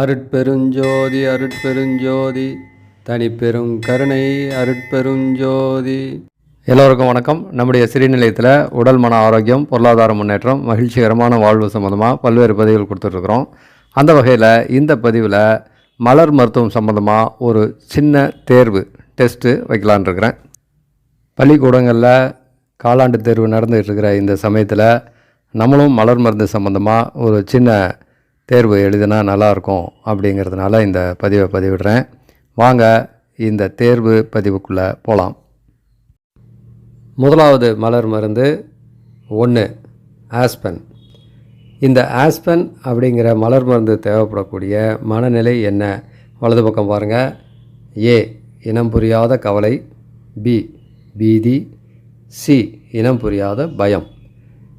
அருட்பெருஞ்சோதி அருட்பெருஞ்சோதி தனிப்பெரும் கருணை அருட்பெருஞ்சோதி. எல்லோருக்கும் வணக்கம். நம்முடைய சிறுநிலையத்தில் உடல் மன ஆரோக்கியம் பொருளாதார முன்னேற்றம் மகிழ்ச்சிகரமான வாழ்வு சம்மந்தமாக பல்வேறு பதிவுகள் கொடுத்துட்ருக்குறோம். அந்த வகையில் இந்த பதிவில் மலர் மருத்துவம் சம்மந்தமாக ஒரு சின்ன தேர்வு டெஸ்ட்டு வைக்கலான்னு இருக்கிறேன். பள்ளிக்கூடங்களில் காலாண்டு தேர்வு நடந்துகிட்டு இருக்கிற இந்த சமயத்தில் நம்மளும் மலர் மருந்து சம்மந்தமாக ஒரு சின்ன தேர்வு எழுதினா நல்லாயிருக்கும் அப்படிங்கிறதுனால இந்த பதிவை பதிவிடுறேன். வாங்க இந்த தேர்வு பதிவுக்குள்ளே போகலாம் முதலாவது மலர் மருந்து ஒன்று ஆஸ்பன். இந்த ஆஸ்பன் அப்படிங்கிற மலர் மருந்து தேவைப்படக்கூடிய மனநிலை என்ன? வலது பக்கம் பாருங்கள் ஏ இனம் புரியாத கவலை. பி பீதி. சி இனம் புரியாத பயம்.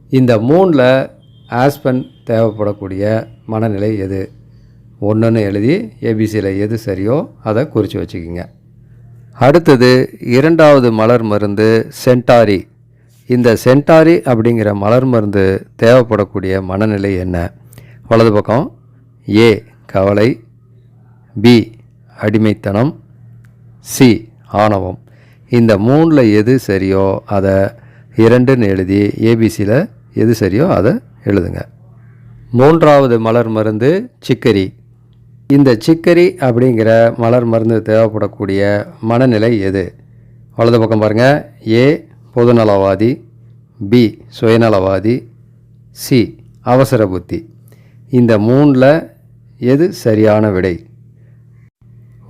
இந்த மூணில் ஆஸ்பன் தேவைப்படக்கூடிய மனநிலை எது? ஒன்றுன்னு எழுதி ஏபிசியில் எது சரியோ அதை குறித்து வச்சுக்கிங்க. அடுத்தது இரண்டாவது மலர் மருந்து சென்டாரி. இந்த சென்டாரி அப்படிங்கிற மலர் மருந்து தேவைப்படக்கூடிய மனநிலை என்ன? வலது பக்கம் ஏ கவலை பி அடிமைத்தனம் சி ஆணவம். இந்த மூணில் எது சரியோ அதை இரண்டுன்னு எழுதி ஏபிசியில் எது சரியோ அதை எழுதுங்க. மூன்றாவது மலர் மருந்து சிக்கரி. இந்த சிக்கரி அப்படிங்கிற மலர் மருந்து தேவைப்படக்கூடிய மனநிலை எது? வலது பக்கம் பாருங்கள் ஏ பொதுநலவாதி. பி சுயநலவாதி. சி அவசர புத்தி. இந்த மூணில் எது சரியான விடை?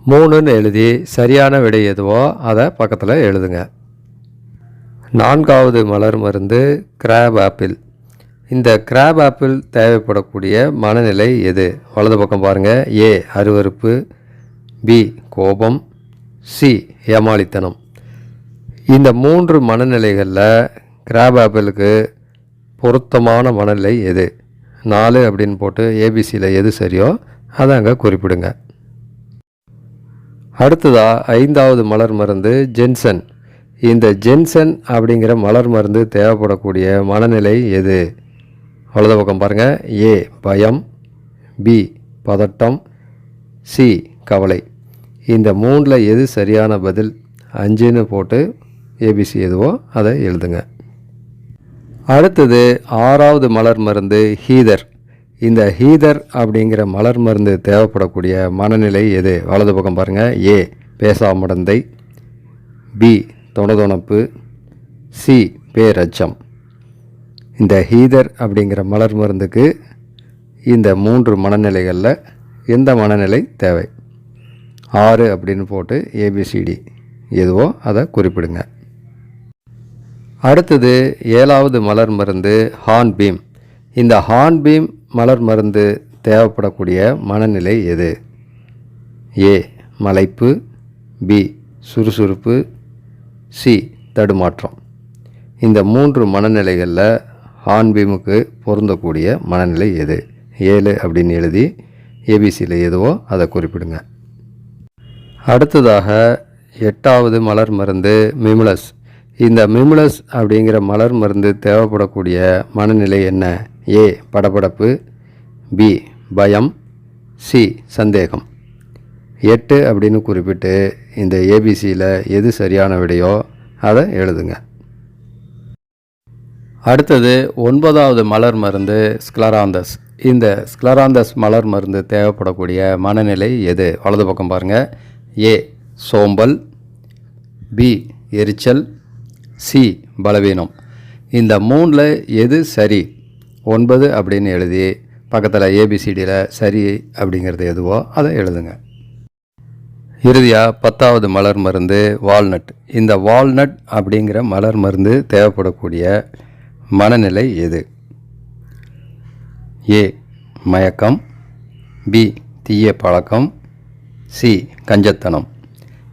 மூணுன்னு எழுதி சரியான விடை எதுவோ அதை பக்கத்தில் எழுதுங்க. நான்காவது மலர் மருந்து கிராப் ஆப்பிள். இந்த கிராப் ஆப்பிள் தேவைப்படக்கூடிய மனநிலை எது? வலது பக்கம் பாருங்கள் ஏ அருவருப்பு. பி கோபம். சி ஏமாளித்தனம். இந்த மூன்று மனநிலைகளில் கிராப் ஆப்பிளுக்கு பொருத்தமான மனநிலை எது? நாலு அப்படின்னு போட்டு ஏபிசியில் எது சரியோ அதை அங்கே குறிப்பிடுங்க. அடுத்ததாக ஐந்தாவது மலர் மருந்து ஜென்சன். இந்த ஜென்சன் அப்படிங்கிற மலர் மருந்து தேவைப்படக்கூடிய மனநிலை எது? வலது பக்கம் பாருங்கள் ஏ பயம் பி பதட்டம் சி கவலை. இந்த மூணில் எது சரியான பதில்? அஞ்சுன்னு போட்டு ஏபிசி எதுவோ அதை எழுதுங்க. அடுத்தது ஆறாவது மலர் மருந்து ஹீதர். இந்த ஹீதர் அப்படிங்கிற மலர் மருந்து தேவைப்படக்கூடிய மனநிலை எது? வலது பக்கம் பாருங்கள் ஏ பேசாமடந்தை பி தொணதொணப்பு சி பேரச்சம். இந்த ஹீதர் அப்படிங்கிற மலர் மருந்துக்கு இந்த மூன்று மனநிலைகளில் எந்த மனநிலை தேவை? ஆறு அப்படின்னு போட்டு ஏபிசிடி எதுவோ அதை குறிப்பிடுங்க. அடுத்தது ஏழாவது மலர் மருந்து ஹார்ன் பீம். இந்த ஹார்ன் பீம் மலர் மருந்து தேவைப்படக்கூடிய மனநிலை எது? ஏ மலைப்பு பி சுறுசுறுப்பு சி தடுமாற்றம். இந்த மூன்று மனநிலைகளில் ஹார்ன்பீமுக்கு பொருந்தக்கூடிய மனநிலை எது? ஏழு அப்படின்னு எழுதி ஏபிசியில் எதுவோ அதை குறிப்பிடுங்க. அடுத்ததாக எட்டாவது மலர் மருந்து மிமுலஸ். இந்த மிமுலஸ் அப்படிங்கிற மலர் மருந்து தேவைப்படக்கூடிய மனநிலை என்ன? ஏ படபடப்பு பி பயம் சி சந்தேகம். எட்டு அப்படின்னு குறிப்பிட்டு இந்த ஏபிசியில் எது சரியான விடையோ அதை எழுதுங்க. அடுத்தது ஒன்பதாவது மலர் மருந்து ஸ்க்லராந்தஸ் இந்த ஸ்க்லராந்தஸ் மலர் மருந்து தேவைப்படக்கூடிய மனநிலை எது? வலது பக்கம் பாருங்கள் ஏ சோம்பல் பி எரிச்சல் சி பலவீனம். இந்த மூணில் எது சரி? ஒன்பது அப்படின்னு எழுதி பக்கத்தில் ஏபிசிடியில் சரி அப்படிங்கிறது எதுவோ அதை எழுதுங்க. இறுதியாக பத்தாவது மலர் மருந்து வால்நட். இந்த வால்நட் அப்படிங்கிற மலர் மருந்து தேவைப்படக்கூடிய மனநிலை எது? ஏ மயக்கம். பி தீய பழக்கம். சி கஞ்சத்தனம்.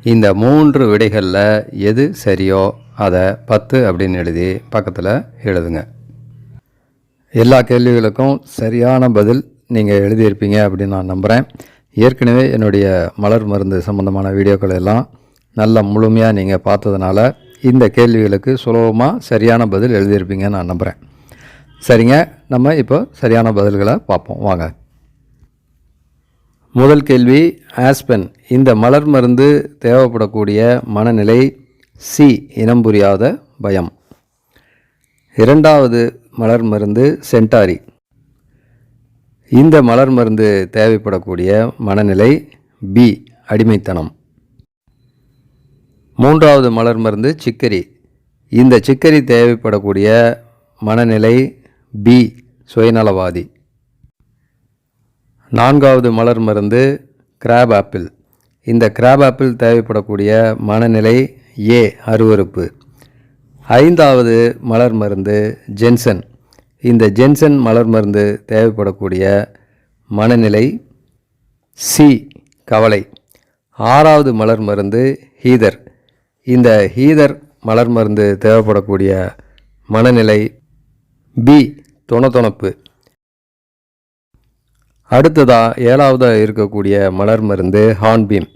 இந்த மூன்று விடைகளில் எது சரியோ அதை பத்து அப்படின்னு எழுதி பக்கத்தில் எழுதுங்க. எல்லா கேள்விகளுக்கும் சரியான பதில் நீங்கள் எழுதியிருப்பீங்க அப்படின்னு நான் நம்புகிறேன் ஏற்கனவே என்னுடைய மலர் மருந்து சம்மந்தமான வீடியோக்கள் எல்லாம் நல்ல முழுமையாக நீங்கள் பார்த்ததுனால இந்த கேள்விகளுக்கு சுலபமாக சரியான பதில் எழுதியிருப்பீங்கன்னு நான் நம்புகிறேன் சரிங்க நம்ம இப்போ சரியான பதில்களை பார்ப்போம். வாங்க. முதல் கேள்வி ஆஸ்பென் இந்த மலர் மருந்து தேவைப்படக்கூடிய மனநிலை சி இனம் புரியாத பயம். இரண்டாவது மலர் மருந்து சென்டாரி. இந்த மலர் மருந்து தேவைப்படக்கூடிய மனநிலை பி அடிமைத்தனம். மூன்றாவது மலர் மருந்து சிக்கரி. இந்த சிக்கரி தேவைப்படக்கூடிய மனநிலை பி சுயநலவாதி. நான்காவது மலர் மருந்து கிராப் ஆப்பிள் இந்த கிராப் ஆப்பிள் தேவைப்படக்கூடிய மனநிலை ஏ அருவருப்பு. ஐந்தாவது மலர் மருந்து ஜென்சன். இந்த ஜென்சன் மலர் மருந்து தேவைப்படக்கூடிய மனநிலை சி கவலை. ஆறாவது மலர் மருந்து ஹீதர். இந்த ஹீதர் மலர் மருந்து தேவைப்படக்கூடிய மனநிலை பி துணத்துணப்பு. அடுத்ததாக ஏழாவதாக இருக்கக்கூடிய மலர் மருந்து ஹான்பீம்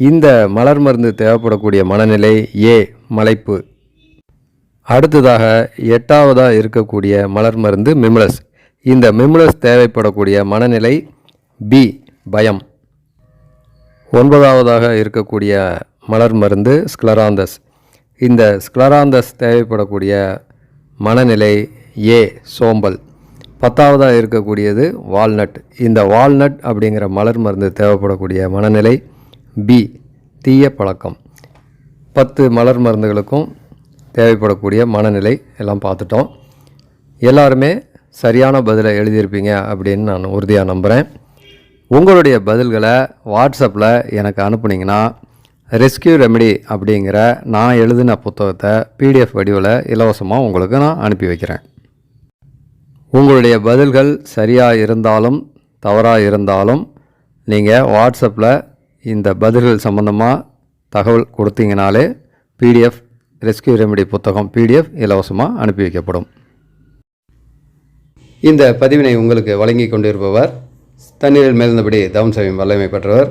இந்த மலர் மருந்து தேவைப்படக்கூடிய மனநிலை ஏ மலைப்பு. அடுத்ததாக எட்டாவதாக இருக்கக்கூடிய மலர் மருந்து மிம்லஸ். இந்த மிம்லஸ் தேவைப்படக்கூடிய மனநிலை பி பயம். ஒன்பதாவதாக இருக்கக்கூடிய மலர் மருந்து ஸ்க்லராந்தஸ் இந்த ஸ்க்லராந்தஸ் தேவைப்படக்கூடிய மனநிலை ஏ சோம்பல். பத்தாவதாக இருக்கக்கூடியது வால்நட் இந்த வால்நட் அப்படிங்கிற மலர் மருந்து தேவைப்படக்கூடிய மனநிலை பி தீய பழக்கம். பத்து மலர் மருந்துகளுக்கும் தேவைப்படக்கூடிய மனநிலை எல்லாம் பார்த்துட்டோம். எல்லாருமே சரியான பதிலை எழுதியிருப்பீங்க அப்படின்னு நான் உறுதியாக நம்புகிறேன் உங்களுடைய பதில்களை வாட்ஸ்அப்பில் எனக்கு அனுப்புனீங்கன்னா ரெஸ்கியூ ரெமெடி அப்படிங்கிற நான் எழுதின புத்தகத்தை பிடிஎஃப் வடிவில் இலவசமாக உங்களுக்கு நான் அனுப்பி வைக்கிறேன். உங்களுடைய பதில்கள் சரியாக இருந்தாலும் தவறாக இருந்தாலும் நீங்கள் வாட்ஸ்அப்பில் இந்த பதில்கள் சம்மந்தமாக தகவல் கொடுத்தீங்கனாலே பிடிஎஃப் ரெஸ்கியூ ரெமெடி புத்தகம் பிடிஎஃப் இலவசமாக அனுப்பி வைக்கப்படும். இந்த பதிவினை உங்களுக்கு வழங்கி கொண்டிருப்பவர் தண்ணீரில் மேல்ந்தபடி தவம் செய்யும் வல்லமை பெற்றவர்